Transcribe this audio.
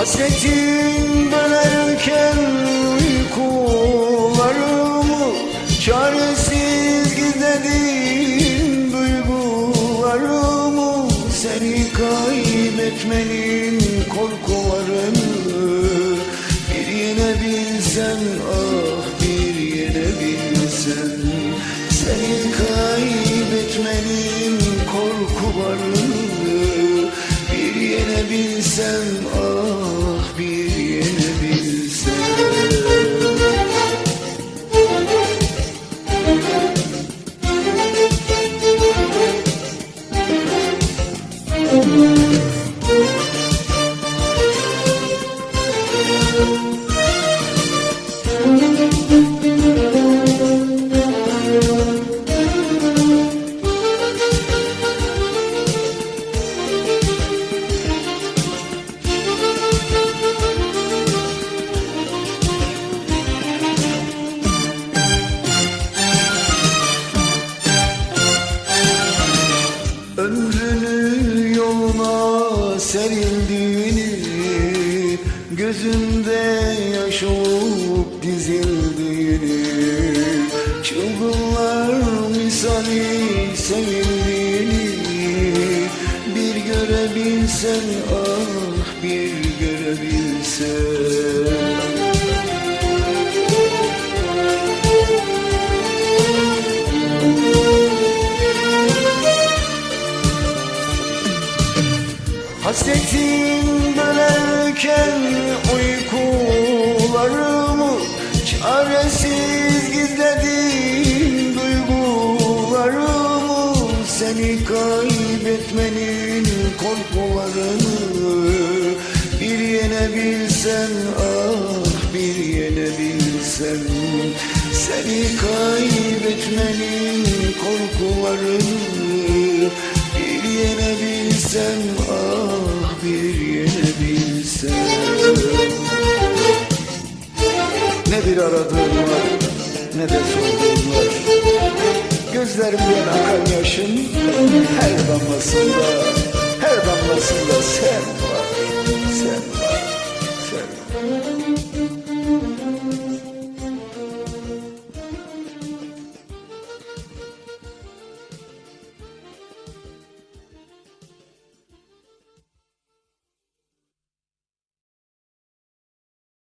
Hasretin dönerken uykularımı Çaresiz gizledim duygularımı Seni kaybetmenin korkularını Bir yenebilsen ah bir yenebilsen Seni kaybetmenin korkularını Bir yenebilsen ah Serildiğini Gözünde yaş olup dizildiğini Çılgınlar misali sevildiğini Bir görebilsen ah bir görebilsen Hasretin dönerken uykularımı Çaresiz gizledim duygularımı Seni kaybetmenin korkularını Bir yenebilsen ah bir yenebilsen Seni kaybetmenin korkularını Bir yenebilsen ah bir yenebilsen Ne bir aradığım var ne de sorduğum var. Gözlerimden akan yaşın her damlasında Her damlasında sen var sen